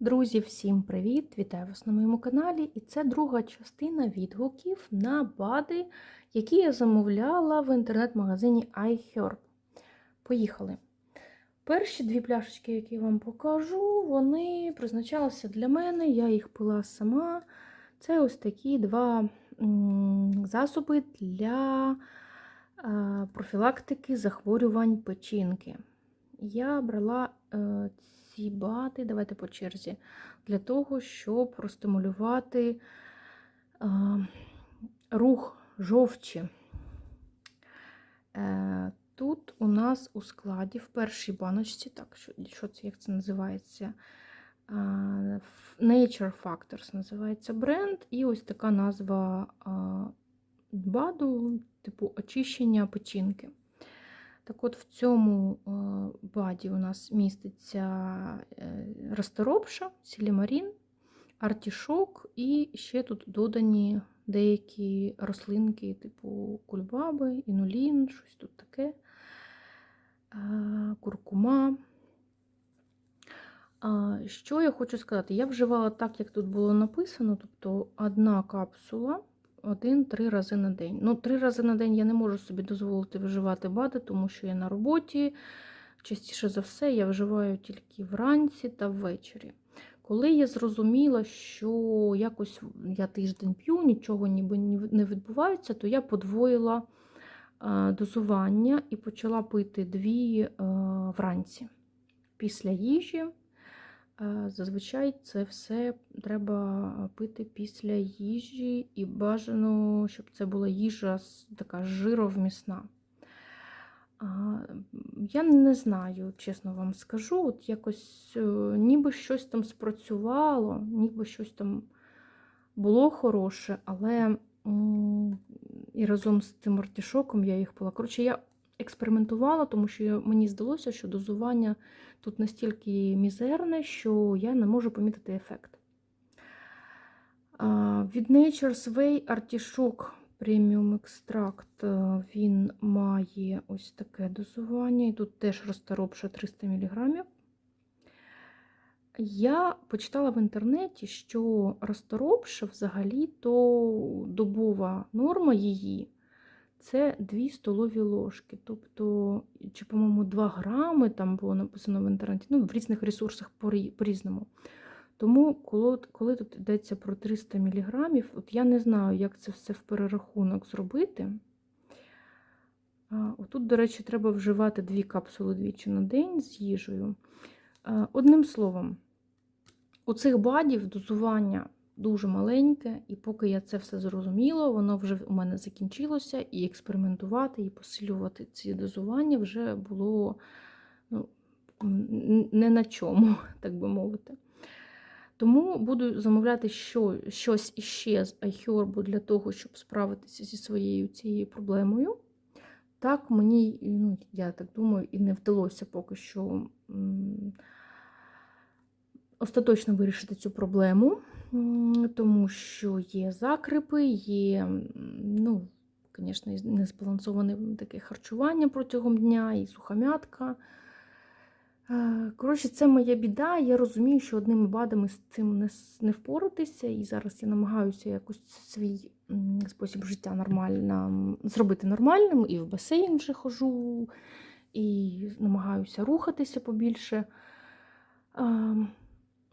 Друзі, всім привіт! Вітаю вас на моєму каналі. І це друга частина відгуків на БАДи, які я замовляла в інтернет-магазині iHerb. Поїхали. Перші дві пляшечки, які я вам покажу, вони призначалися для мене, я їх пила сама. Це ось такі два засоби для е, профілактики захворювань печінки. Я брала е, давайте по черзі, для того, щоб простимулювати е, рух жовчі. Е, Тут у нас у складі в першій баночці, так, що, це, як це називається? Е, Nature Factors називається бренд, і ось така назва БАДу, типу очищення печінки. Так от в цьому е, баді у нас міститься е, розторопша, сілімарін, артішок і ще тут додані деякі рослинки, типу кульбаби, інулін, щось тут таке, е, куркума. Що я хочу сказати? Я вживала так, як тут було написано, тобто одна капсула один-три рази на день. Ну, три рази на день я не можу собі дозволити вживати БАДи, тому що я на роботі. Частіше за все, я вживаю тільки вранці та ввечері. Коли я зрозуміла, що якось я тиждень п'ю, нічого ніби не відбувається, то я подвоїла дозування і почала пити дві вранці після їжі. Зазвичай це все треба пити після їжі, і бажано, щоб це була їжа така жировмісна. Я не знаю, чесно вам скажу, от якось е, ніби щось там спрацювало, ніби щось там було хороше, але і разом з тим артішоком я їх пила. Коротше, я експериментувала, тому що мені здалося, що дозування тут настільки мізерне, що я не можу помітити ефект. Від Nature's Way Artichoke Premium Extract він має ось таке дозування, і тут теж розторопша 300 мг. Я почитала в інтернеті, що розторопша взагалі-то добова норма її це 2 столові ложки. Тобто, чи, по-моєму, 2 грами там було написано в інтернеті, ну, в різних ресурсах по-різному. Тому, коли коли тут йдеться про 300 мг, от я не знаю, як це все в перерахунок зробити. Отут, до речі, треба вживати дві капсули двічі на день з їжею. Одним словом, у цих бадів дозування дуже маленьке, і поки я це все зрозуміла, воно вже у мене закінчилося, і експериментувати, і посилювати ці дозування вже було ну, не на чому, так би мовити. Тому буду замовляти що, щось іще з iHerb для того, щоб справитися зі своєю цією проблемою. Так, мені, ну, я так думаю, і не вдалося поки що остаточно вирішити цю проблему тому що є закрипи, є, ну, звісно, незбалансоване таке харчування протягом дня, і сухомятка. Е, коротше, це моя біда. Я розумію, що одними БАДами з цим не не впоратися. І зараз я намагаюся якось свій спосіб життя нормально зробити нормальним. І в басейн вже хожу, і намагаюся рухатися побільше.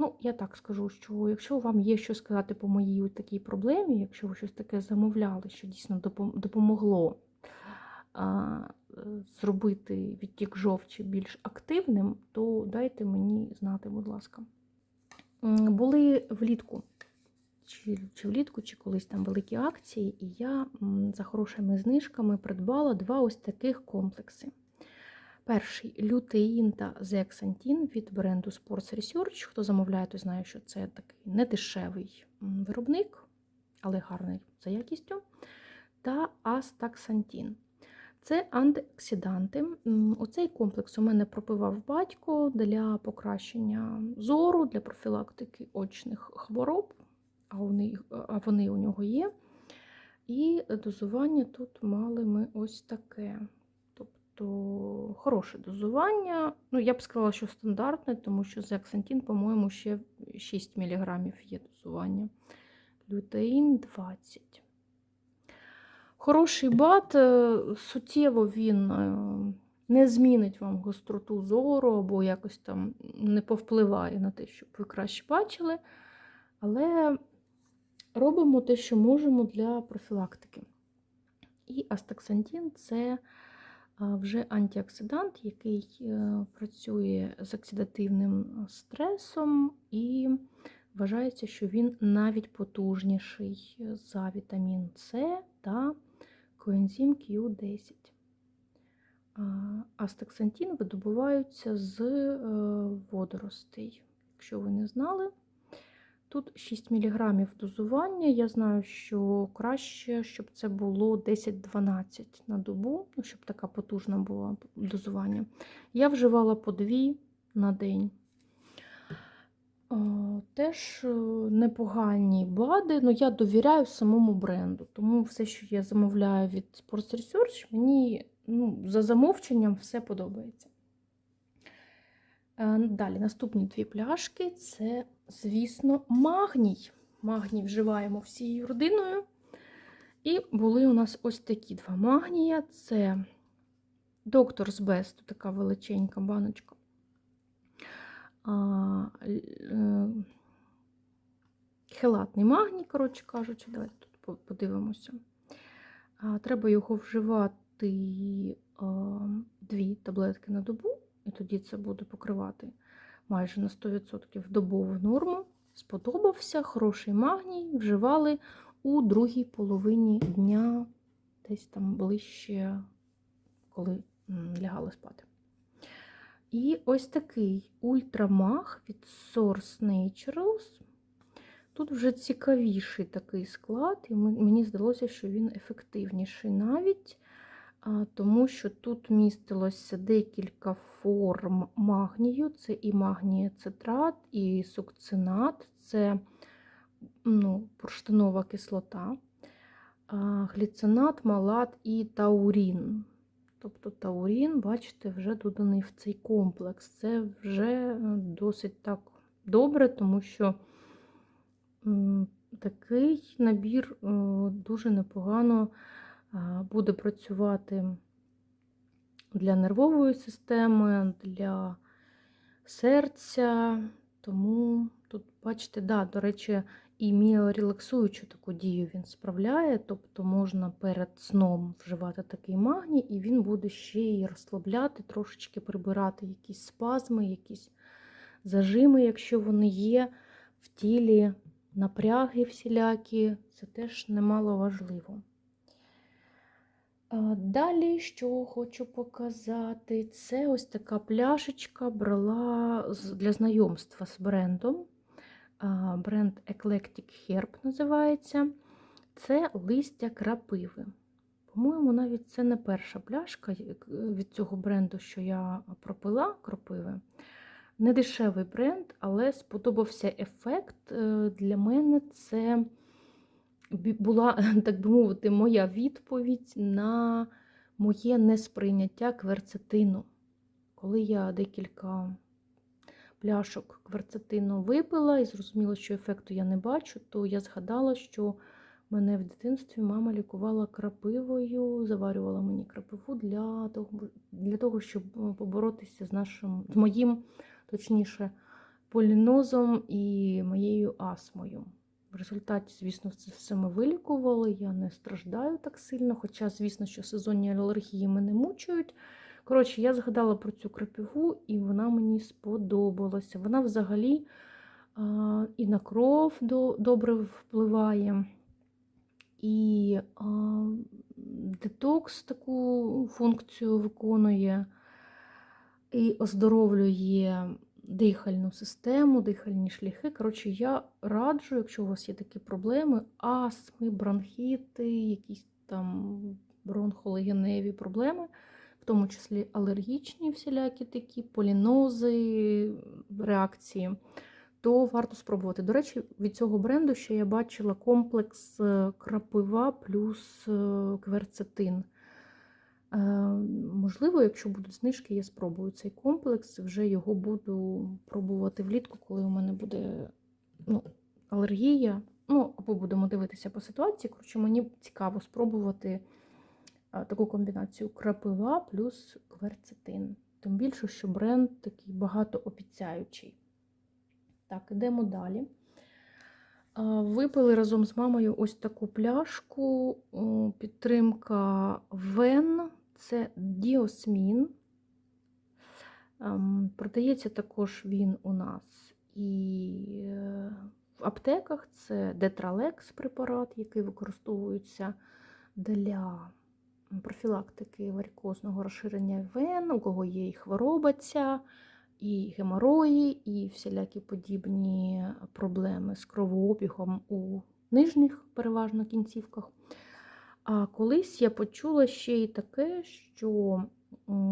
Ну, я так скажу, що якщо вам є що сказати по моїй такій проблемі, якщо ви щось таке замовляли, що дійсно допомогло а, зробити відтік жовчі більш активним, то дайте мені знати, будь ласка. Були влітку, чи, чи влітку, чи колись там великі акції, і я за хорошими знижками придбала два ось таких комплекси. Перший лютеїн та зексантін від бренду Sports Research. Хто замовляє, той знає, що це такий недешевий виробник, але гарний за якістю. Та астаксантін. Це антиоксиданти. Оцей комплекс у мене пропивав батько для покращення зору, для профілактики очних хвороб, а вони, а вони у нього є. І дозування тут мали ми ось таке то хороше дозування. Ну, я б сказала, що стандартне, тому що зексантін, по-моєму, ще 6 мг є дозування. Лютеїн 20. Хороший бат, е, суттєво він е, не змінить вам гостроту зору або якось там не повпливає на те, щоб ви краще бачили. Але робимо те, що можемо для профілактики. І астаксантин це вже антиоксидант, який е, працює з оксидативним стресом, і вважається, що він навіть потужніший за вітамін С та коензим Q10. Астаксантин видобуваються з е, водоростей. Якщо ви не знали, тут 6 мг дозування. Я знаю, що краще, щоб це було 10-12 на добу, ну, щоб така потужна була дозування. Я вживала по 2 на день. Теж е, непогані БАДи, але я довіряю самому бренду. Тому все, що я замовляю від Sports Research, мені ну, за замовченням все подобається. Е, далі, наступні дві пляшки це, звісно, магній. Магній вживаємо всією родиною. І були у нас ось такі два магнія. Це Doctor's Best, така величенька баночка. Е, хелатний магній, коротше кажучи, давайте тут подивимося. Треба його вживати дві таблетки на добу, і тоді це буде покривати майже на 100% добову норму. Сподобався, хороший магній вживали у другій половині дня, десь там ближче, коли лягали спати. І ось такий ультрамаг від Source Naturals. Тут вже цікавіший такий склад, і мені здалося, що він ефективніший навіть, тому що тут містилося декілька форм магнію: це і магнієцитрат, і сукцинат, це ну, бурштинова кислота, гліцинат, малат і таурін. Тобто таурін, бачите, вже доданий в цей комплекс. Це вже досить так добре, тому що такий набір е, дуже непогано буде працювати для нервової системи, для серця. Тому тут, бачите, да, до речі, і міорелаксуючу таку дію він справляє, тобто можна перед сном вживати такий магній, і він буде ще й розслабляти, трошечки прибирати якісь спазми, якісь зажими, якщо вони є в тілі, напряги всілякі, це теж немало важливо. Далі, що хочу показати, це ось така пляшечка брала для знайомства з брендом бренд Eclectic Herb називається. Це листя крапиви. По-моєму, навіть це не перша пляшка від цього бренду, що я пропила кропиви. Не дешевий бренд, але сподобався ефект. Е, для мене це була, так би мовити, моя відповідь на моє несприйняття кверцетину. Коли я декілька пляшок кварцетину випила і зрозуміла, що ефекту я не бачу, то я згадала, що мене в дитинстві мама лікувала крапивою, заварювала мені крапиву для того, для того щоб е, поборотися з нашим, з моїм, точніше, полінозом і моєю астмою. В результаті, звісно, це все ми вилікували, я не страждаю так сильно, хоча, звісно, що сезонні алергії мене мучують. Коротше, я згадала про цю крапиву, і вона мені сподобалася. Вона взагалі а, і на кров до, добре впливає, і а, детокс таку функцію виконує, і оздоровлює дихальну систему, дихальні шляхи. Коротше, я раджу, якщо у вас є такі проблеми, астми, бронхіти, якісь там бронхолегеневі проблеми в тому числі алергічні всілякі такі, полінози, реакції, то варто спробувати. До речі, від цього бренду ще я бачила комплекс е, крапива плюс е, кверцетин. Е, Можливо, якщо будуть знижки, я спробую цей комплекс. Вже його буду пробувати влітку, коли у мене буде ну, алергія. Ну, або будемо дивитися по ситуації. Коротше, мені цікаво спробувати а, таку комбінацію крапива плюс кверцетин. Тим більше, що бренд такий багатообіцяючий. Так, ідемо далі. А, Випили разом з мамою ось таку пляшку. Підтримка Вен. Це Діосмін. Ем, Продається також він у нас і е, в аптеках. Це Детралекс препарат, який використовується для профілактики варикозного розширення вен, у кого є і хвороба ця, і геморої, і всілякі подібні проблеми з кровообігом у нижніх переважно кінцівках. А колись я почула ще й таке, що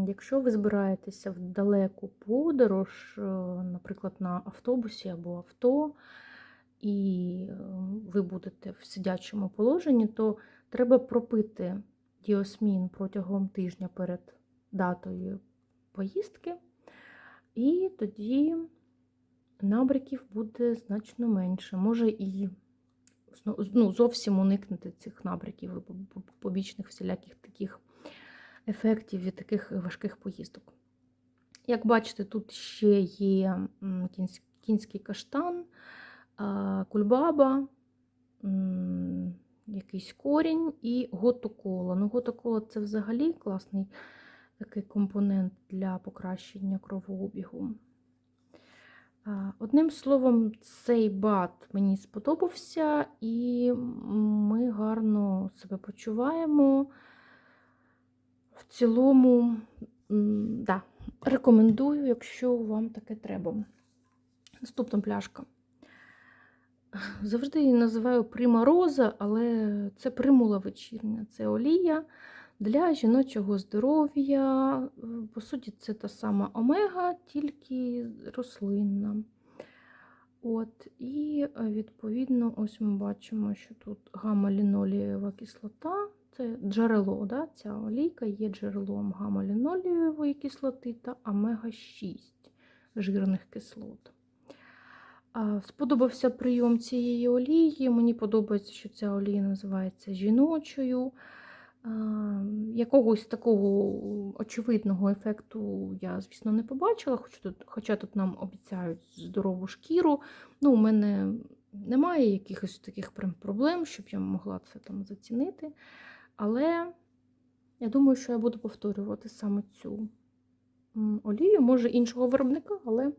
якщо ви збираєтеся в далеку подорож, е, наприклад, на автобусі або авто, і е, ви будете в сидячому положенні, то треба пропити діосмін протягом тижня перед датою поїздки, і тоді набряків буде значно менше. Може і ну, зовсім уникнути цих набряків побічних всіляких таких ефектів від таких важких поїздок. Як бачите, тут ще є кінський каштан, кульбаба, якийсь корінь і готокола. Ну, готокола це взагалі класний такий компонент для покращення кровообігу. Одним словом, цей бат мені сподобався, і ми гарно себе почуваємо. В цілому, да, рекомендую, якщо вам таке треба. Наступна пляшка. Завжди її називаю Прима Роза, але це примула вечірня. Це олія для жіночого здоров'я. По суті, це та сама омега, тільки рослинна. От, і е, відповідно, ось ми бачимо, що тут гамма-лінолієва кислота. Це джерело, да? ця олійка є джерелом гамма-лінолієвої кислоти та омега-6 жирних кислот. Сподобався прийом цієї олії. Мені подобається, що ця олія називається жіночою. А, Якогось такого очевидного ефекту я, звісно, не побачила, хоча тут, хоча тут нам обіцяють здорову шкіру. Ну, У мене немає якихось таких прям проблем, щоб я могла це там зацінити. Але я думаю, що я буду повторювати саме цю олію, може іншого виробника, але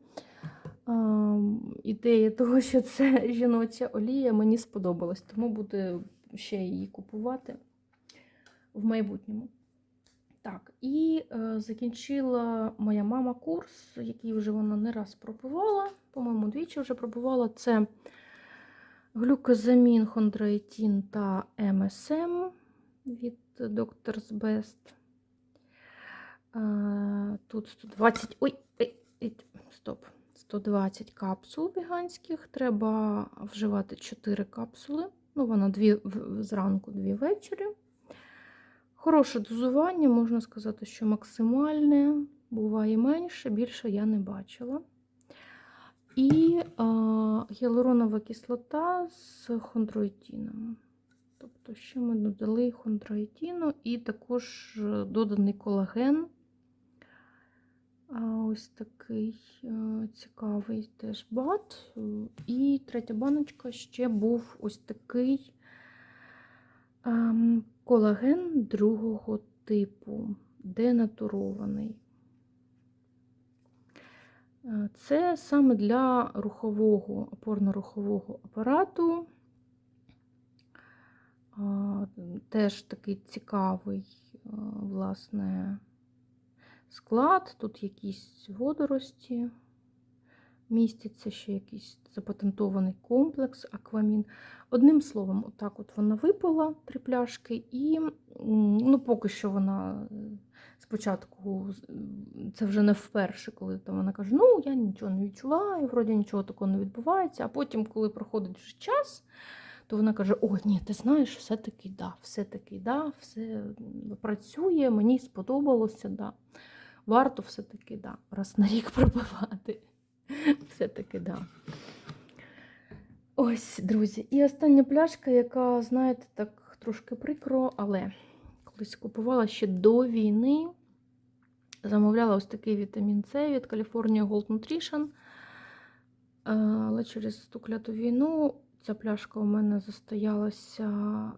а, ідея того, що це жіноча олія, мені сподобалась, тому буду ще її купувати в майбутньому. Так, і е, закінчила моя мама курс, який вже вона не раз пробувала, по-моєму, двічі вже пробувала. Це глюкозамін, хондроїтін та МСМ від Doctor's Best. Е, Тут 120. Ой, ой, ой, стоп. 120 капсул веганських. Треба вживати 4 капсули. Ну, вона дві зранку, дві ввечері. Хороше дозування, можна сказати, що максимальне, буває менше, більше я не бачила. І а, гіалуронова кислота з хондроїтіном. Тобто, ще ми додали хондроїтіну і також е, доданий колаген. А, Ось такий е, цікавий теж бат. І третя баночка ще був ось такий ем, колаген другого типу, денатурований. Е, Це саме для рухового, опорно-рухового апарату. Теж такий цікавий, е, власне, склад. Тут якісь водорості міститься, ще якийсь запатентований комплекс аквамін. Одним словом, отак от вона випила три пляшки, і ну, поки що вона е, спочатку, це вже не вперше, коли там вона каже, ну я нічого не відчуваю, вроді нічого такого не відбувається. А потім, коли проходить вже час, то вона каже: О, ні, ти знаєш, все-таки да, все-таки да, все працює, мені сподобалося, да. Варто все-таки да, раз на рік пробивати. Все-таки да. Ось, друзі. І остання пляшка, яка, знаєте, так трошки прикро, але колись купувала ще до війни. Замовляла ось такий вітамін С від California Gold Nutrition. Е, Але через ту кляту війну ця пляшка у мене застоялася,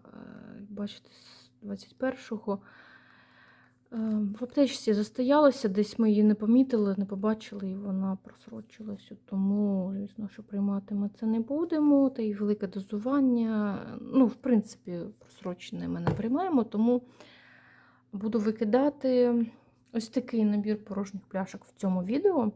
е, бачите, з 21-го. Е, В аптечці застоялася, десь ми її не помітили, не побачили, і вона просрочилася. Тому, звісно, що приймати ми це не будемо. Та й велике дозування. Ну, в принципі, просрочене ми не приймаємо, тому буду викидати ось такий набір порожніх пляшок в цьому відео.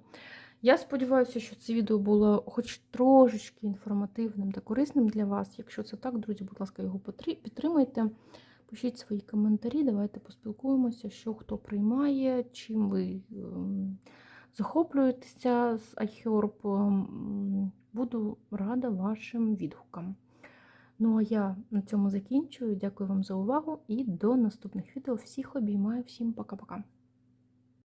Я сподіваюся, що це відео було хоч трошечки інформативним та корисним для вас. Якщо це так, друзі, будь ласка, його підтримайте. Пишіть свої коментарі, давайте поспілкуємося, що хто приймає, чим ви ем, захоплюєтеся з iHerb. Ем, Буду рада вашим відгукам. Ну а я на цьому закінчую. Дякую вам за увагу і до наступних відео. Всіх обіймаю, всім пока-пока.